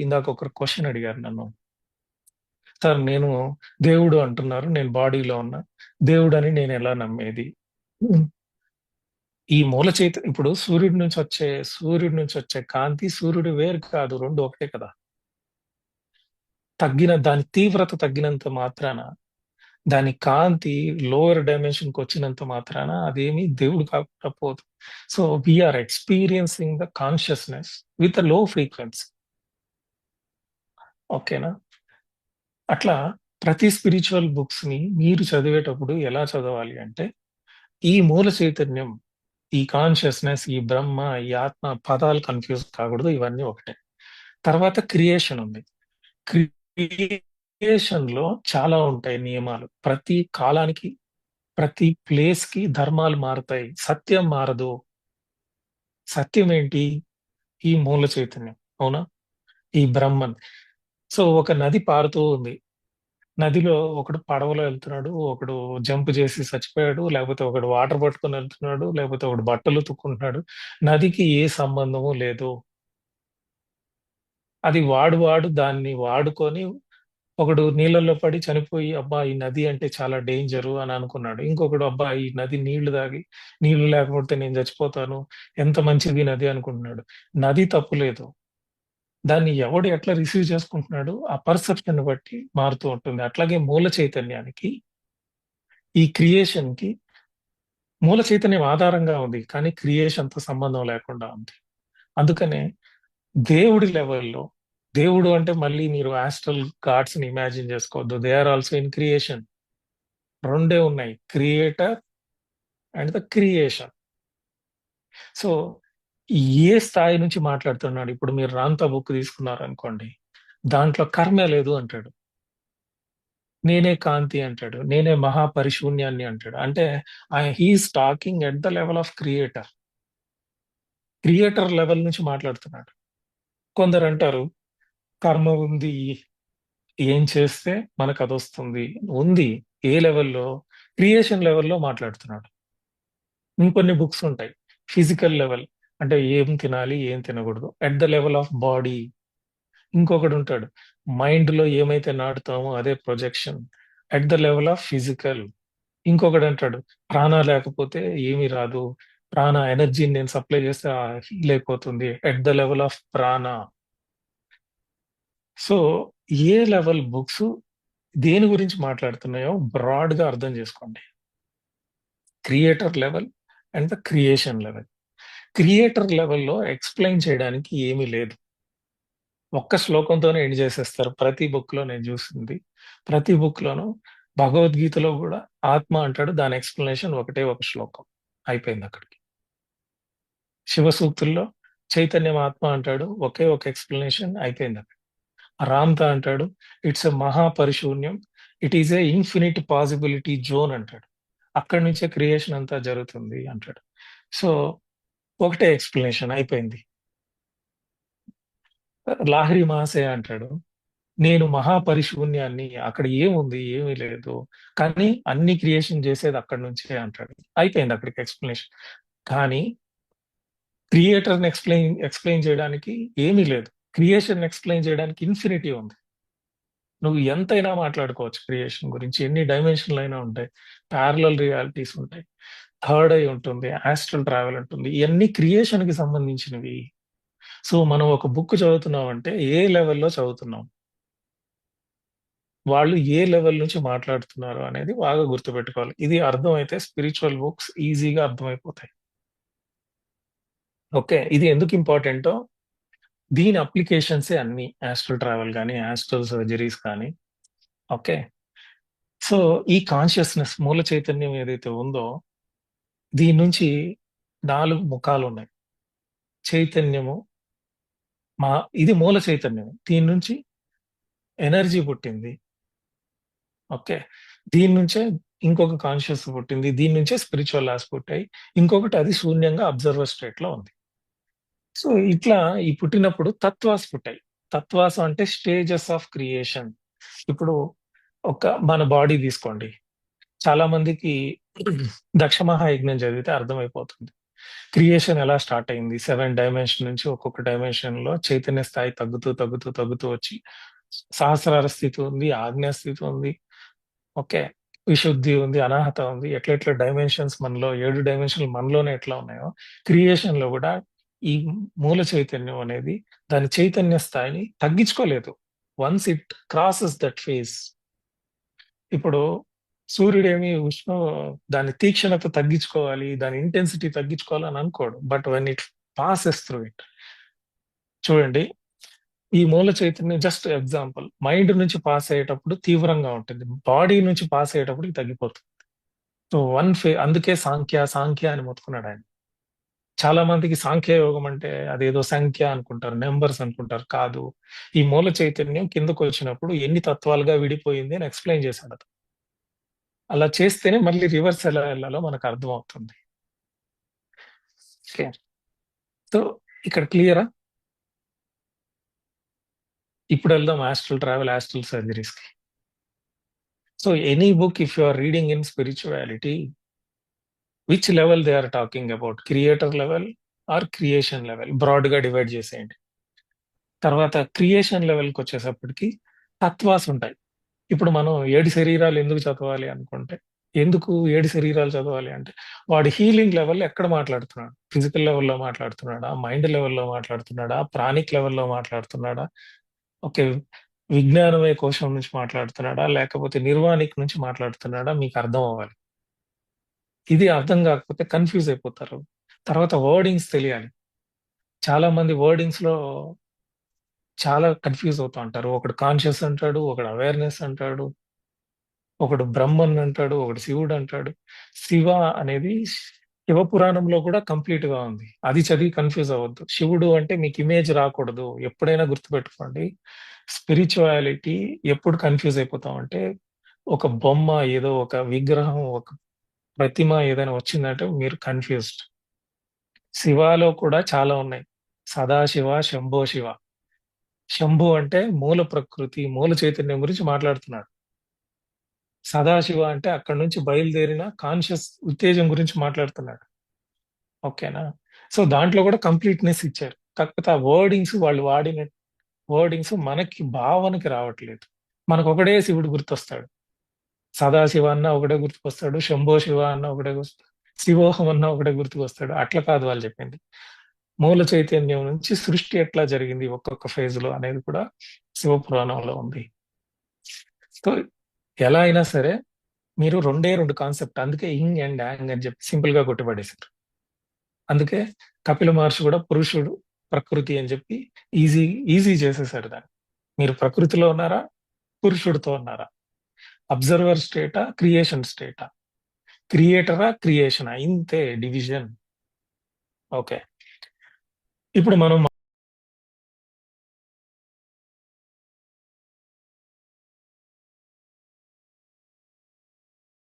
ఇందాక ఒకరు క్వశ్చన్ అడిగారు నన్ను. సార్ నేను దేవుడు అంటున్నారు. నేను బాడీలో ఉన్నా. నేను ఎలా నమ్మేది? ఈ మూల చైత ఇప్పుడు సూర్యుడి నుంచి వచ్చే సూర్యుడి నుంచి వచ్చే కాంతి, సూర్యుడు వేరు కాదు. రెండు ఒకటే కదా! తగ్గిన దాని తీవ్రత తగ్గినంత మాత్రాన, దాని కాంతి లోయర్ డైమెన్షన్‌కొచ్చినంత మాత్రాన అదేమి దేవుడు కాకుండా పోదు. So, we are experiencing the consciousness విత్లో frequency. ఓకేనా? అట్లా ప్రతి స్పిరిచ్యువల్ బుక్స్‌ని మీరు చదివేటప్పుడు ఎలా చదవాలి అంటే, ఈ మూల చైతన్యం, ఈ కాన్షియస్‌నెస్, ఈ బ్రహ్మ, ఈ ఆత్మ పదాలు కన్‌ఫ్యూజ్ కాకూడదు. ఇవన్నీ ఒకటే. తర్వాత క్రియేషన్ ఉంది. క్రియేషన్‌లో చాలా ఉంటాయి నియమాలు. ప్రతి కాలానికి, ప్రతి ప్లేస్‌కి ధర్మాలు మారుతాయి సత్యం మారదు. సత్యం ఏంటి? ఈ మూల చైతన్యం. అవునా? ఈ బ్రహ్మన్. సో, ఒక నది పారుతూ ఉంది. నదిలో ఒకడు పడవలో వెళ్తున్నాడు ఒకడు జంప్ చేసి చచ్చిపోయాడు. లేకపోతే ఒకడు వాటర్ పట్టుకొని వెళ్తున్నాడు లేకపోతే ఒకడు బట్టలు ఉతుక్కుంటున్నాడు. నదికి ఏ సంబంధము లేదు. అది వాడు వాడు దాన్ని వాడుకొని ఒకడు నీళ్ళల్లో పడి చనిపోయి అబ్బా! ఈ నది అంటే చాలా డేంజరు అని అనుకున్నాడు. ఇంకొకడు అబ్బా! ఈ నది నీళ్ళు తాగి నీళ్ళు లేకపోతే నేను చచ్చిపోతాను. ఎంత మంచిది నది అనుకుంటున్నాడు. నది తప్పు లేదు. దాన్ని ఎవడు ఎట్లా రిసీవ్ చేసుకుంటున్నాడు, ఆ పర్సెప్షన్ బట్టి మారుతూ ఉంటుంది. అట్లాగే మూల చైతన్యానికి ఈ క్రియేషన్‌కి మూల చైతన్యం ఆధారంగా ఉంది. కానీ క్రియేషన్‌తో సంబంధం లేకుండా ఉంది. అందుకనే దేవుడి లెవెల్‌లో దేవుడు అంటే మళ్ళీ మీరు ఆస్ట్రల్ గాడ్స్‌ని ఇమాజిన్ చేసుకోవద్దు. They are also in creation. రెండే ఉన్నాయి. Creator and the creation. So, ఏ స్థాయి నుంచి మాట్లాడుతున్నాడు? ఇప్పుడు మీరు 'రాంతా' బుక్ తీసుకున్నారనుకోండి. దాంట్లో కర్మే లేదు అంటాడు. నేనే కాంతి అంటాడు. నేనే మహాపరిశూన్యాన్ని అంటాడు. అంటే ఆహ్, he talking at the level of creator. Creator level నుంచి మాట్లాడుతున్నాడు. కొందరు అంటారు కర్మ ఉంది. ఏం చేస్తే మనకు అది వస్తుంది ఉంది. ఏ లెవెల్‌లో? క్రియేషన్ లెవెల్‌లో మాట్లాడుతున్నాడు. ఇంకొన్ని బుక్స్ ఉంటాయి. ఫిజికల్ లెవెల్ అంటే ఏం తినాలి? ఏం తినకూడదు? At the level of body. ఇంకొకడుంటాడు. మైండ్‌లో ఏమైతే నాటుతామో అదే projection. At the level of physical. ఇంకొకడంటాడు ప్రాణ లేకపోతే ఏమీ రాదు. ప్రాణ ఎనర్జీని నేను సప్లై చేస్తే ఆహ్, హీల్ అయిపోతుంది. ఎట్ ద లెవెల్ ఆఫ్ ప్రాణ. సో, ఏ లెవెల్ బుక్స్ దేని గురించి మాట్లాడుతున్నాయో బ్రాడ్‌గా అర్థం చేసుకోండి. Creator level and the creation level. Creator లెవెల్‌లో ఎక్స్‌ప్లెయిన్ చేయడానికి ఏమీ లేదు. ఒక్క శ్లోకంతోనే ఎండ్ చేసేస్తారు. ప్రతి బుక్‌లో నేను చూసింది. ప్రతి బుక్‌లోనూ భగవద్గీతలో కూడా ఆత్మ అంటాడు. దాని ఎక్స్‌ప్లనేషన్ ఒకటే ఒక శ్లోకం. అయిపోయింది అక్కడికి శివ సూక్తుల్లో చైతన్యం ఆత్మ అంటాడు. ఒకే ఒక ఎక్స్‌ప్లనేషన్ అయిపోయిందక్కడ. రామ్త అంటాడు. It's a మహాపరిశూన్యం. It is a infinite possibility zone అంటాడు. అక్కడి నుంచే క్రియేషన్ అంతా జరుగుతుంది అంటాడు. సో, ఒకటే ఎక్స్‌ప్లనేషన్ అయిపోయింది. లాహరి మహాశయ అంటాడు. నేను మహాపరిశూన్యాన్ని. అక్కడ ఏముంది? ఏమీ లేదు. కానీ అన్ని క్రియేషన్ చేసేది అక్కడి నుంచే అంటాడు. అయిపోయింది అక్కడికి ఎక్స్‌ప్లనేషన్. కానీ క్రియేటర్‌ని ఎక్స్‌ప్లెయిన్ ఎక్స్‌ప్లెయిన్ చేయడానికి ఏమీ లేదు. క్రియేషన్ ఎక్స్‌ప్లెయిన్ చేయడానికి ఇన్ఫినిటీ ఉంది. నువ్వు ఎంతైనా మాట్లాడుకోవచ్చు క్రియేషన్ గురించి. ఎన్ని డైమెన్షన్లు అయినా ఉంటాయి. ప్యారలల్ రియాలిటీస్ ఉంటాయి. థర్డ్ ఐ ఉంటుంది. ఆస్ట్రల్ ట్రావెల్ ఉంటుంది. ఇయన్నీ క్రియేషన్‌కి సంబంధించినవి. సో, మనం ఒక బుక్ చదువుతున్నామంటే ఏ లెవెల్‌లో చదువుతున్నాం? వాళ్ళు ఏ లెవెల్ నుంచి మాట్లాడుతున్నారు అనేది బాగా గుర్తుపెట్టుకోవాలి. ఇది అర్థమైతే స్పిరిచువల్ బుక్స్ ఈజీగా అర్థమైపోతాయి. ఓకే. ఇది ఎందుకు ఇంపార్టెంటో దీని అప్లికేషన్సే అన్ని యాస్ట్రల్ ట్రావెల్ కానీ యాస్ట్రల్ సర్జరీస్ కానీ. ఓకే. సో, ఈ కాన్షియస్‌నెస్ మూల చైతన్యం ఏదైతే ఉందో దీని నుంచి నాలుగు ముఖాలు ఉన్నాయి చైతన్యము మా ఇది మూల చైతన్యం. దీని నుంచి ఎనర్జీ పుట్టింది. ఓకే. దీని నుంచే ఇంకొక కాన్షియస్ పుట్టింది. దీని నుంచే స్పిరిచువల్ లాస్ పుట్టాయి. ఇంకొకటి అది శూన్యంగా అబ్జర్వర్ స్టేట్‌లో ఉంది. సో, ఇట్లా ఈ పుట్టినప్పుడు తత్వాస్ పుట్టాయి. తత్వాస్ అంటే స్టేజెస్ ఆఫ్ క్రియేషన్. ఇప్పుడు ఒక మన బాడీ తీసుకోండి. చాలా మందికి దక్ష మహాయజ్ఞం చదివితే అర్థమైపోతుంది. క్రియేషన్ ఎలా స్టార్ట్ అయింది? సెవెన్ డైమెన్షన్ నుంచి ఒక్కొక్క డైమెన్షన్లో చైతన్య స్థాయి తగ్గుతూ తగ్గుతూ తగ్గుతూ వచ్చి సహస్రార స్థితి ఉంది ఆజ్ఞా స్థితి ఉంది ఓకే విశుద్ధి ఉంది అనాహత ఉంది. ఎట్లెట్ల డైమెన్షన్స్ మనలో ఏడు డైమెన్షన్లు మనలోనే ఎట్లా ఉన్నాయో క్రియేషన్లో కూడా ఈ మూల చైతన్యం అనేది దాని చైతన్య స్థాయిని తగ్గించుకోలేదు. Once it crosses that phase ఇప్పుడు సూర్యుడేమి ఉష్ణ దాని తీక్షణత తగ్గించుకోవాలి దాని ఇంటెన్సిటీ తగ్గించుకోవాలి అని అనుకోడు. But when it passes through it చూడండి ఈ మూల చైతన్యం జస్ట్ ఎగ్జాంపుల్ మైండ్ నుంచి పాస్ అయ్యేటప్పుడు తీవ్రంగా ఉంటుంది. బాడీ నుంచి పాస్ అయ్యేటప్పుడు తగ్గిపోతుంది. సో వన్ ఫే అందుకే సాంఖ్య సాంఖ్య అని మొత్తుకున్నాడు ఆయన. చాలా మందికి సాంఖ్య యోగం అంటే అదేదో సంఖ్య అనుకుంటారు నెంబర్స్ అనుకుంటారు కాదు. ఈ మూల చైతన్యం కిందకు వచ్చినప్పుడు ఎన్ని తత్వాలుగా విడిపోయింది అని ఎక్స్ప్లెయిన్ చేశాడు అతను. అలా చేస్తేనే మళ్ళీ రివర్స్ ఎలా వెళ్ళాలో మనకు అర్థం అవుతుంది ఓకే సో ఇక్కడ క్లియరా? ఇప్పుడు వెళ్దాం astral travel astral సర్జరీస్కి so any book if you are reading in spirituality which level they are talking about? Creator level or creation level? బ్రాడ్గా డివైడ్ చేసేయండి. తర్వాత క్రియేషన్ లెవెల్కి వచ్చేసప్పటికి తత్వాస్ ఉంటాయి. ఇప్పుడు మనం ఏడు శరీరాలు ఎందుకు చదవాలి అనుకుంటే ఎందుకు ఏడు శరీరాలు చదవాలి అంటే వాడు హీలింగ్ లెవెల్ ఎక్కడ మాట్లాడుతున్నాడు? ఫిజికల్ లెవెల్లో మాట్లాడుతున్నాడా? మైండ్ లెవెల్లో మాట్లాడుతున్నాడా? ప్రాణిక్ లెవెల్లో మాట్లాడుతున్నాడా? ఓకే విజ్ఞానమే కోశం నుంచి మాట్లాడుతున్నాడా? లేకపోతే నిర్వాణిక్ నుంచి మాట్లాడుతున్నాడా? మీకు అర్థం అవ్వాలి. ఇది అర్థం కాకపోతే కన్ఫ్యూజ్ అయిపోతారు. తర్వాత వర్డింగ్స్ తెలియాలి. చాలా మంది వర్డింగ్స్లో చాలా కన్ఫ్యూజ్ అవుతూ ఉంటారు. ఒకడు కాన్షియస్ అంటాడు ఒకడు అవేర్నెస్ అంటాడు ఒకడు బ్రహ్మన్ అంటాడు ఒకడు శివుడు అంటాడు. శివ అనేది శివ పురాణంలో కూడా కంప్లీట్గా ఉంది. అది చదివి కన్ఫ్యూజ్ అవ్వద్దు. శివుడు అంటే మీకు ఇమేజ్ రాకూడదు. ఎప్పుడైనా గుర్తుపెట్టుకోండి. స్పిరిచువాలిటీ ఎప్పుడు కన్ఫ్యూజ్ అయిపోతాం అంటే ఒక బొమ్మ ఏదో ఒక విగ్రహం ఒక ప్రతిమ ఏదైనా వచ్చిందంటే మీరు కన్ఫ్యూజ్డ్. శివాలో కూడా చాలా ఉన్నాయి. సదాశివ శంభో శివ. శంభు అంటే మూల ప్రకృతి మూల చైతన్యం గురించి మాట్లాడుతున్నాడు. సదాశివ అంటే అక్కడ నుంచి బయలుదేరిన కాన్షియస్ ఉత్తేజం గురించి మాట్లాడుతున్నాడు. ఓకేనా సో దాంట్లో కూడా కంప్లీట్నెస్ ఇచ్చారు. కాకపోతే ఆ వర్డింగ్స్ వాళ్ళు వాడిన వర్డింగ్స్ మనకి భావనకి రావట్లేదు. మనకు ఒకడే శివుడు గుర్తొస్తాడు. సదాశివ అన్న ఒకటే గుర్తుకొస్తాడు శంభో శివ అన్న ఒకటే గుర్తు శివోహం అన్న ఒకటే గుర్తుకొస్తాడు. అట్లా కాదు వాళ్ళు చెప్పింది. మూల చైతన్యం నుంచి సృష్టి ఎట్లా జరిగింది? ఒక్కొక్క ఫేజ్లో అనేది కూడా శివపురాణంలో ఉంది. సో ఎలా అయినా సరే మీరు రెండే రెండు కాన్సెప్ట్ అందుకే ఇంగ్ అండ్ యాంగ్ అని చెప్పి సింపుల్గా కొట్టిపడేశారు. అందుకే కపిల మహర్షి కూడా పురుషుడు ప్రకృతి అని చెప్పి ఈజీ ఈజీ చేసేసాడు దాన్ని. మీరు ప్రకృతిలో ఉన్నారా? పురుషుడితో ఉన్నారా? అబ్జర్వర్ స్టేటా క్రియేషన్ స్టేటా క్రియేటరా క్రియేషనా ఇంతే డివిజన్ ఓకే. ఇప్పుడు మనం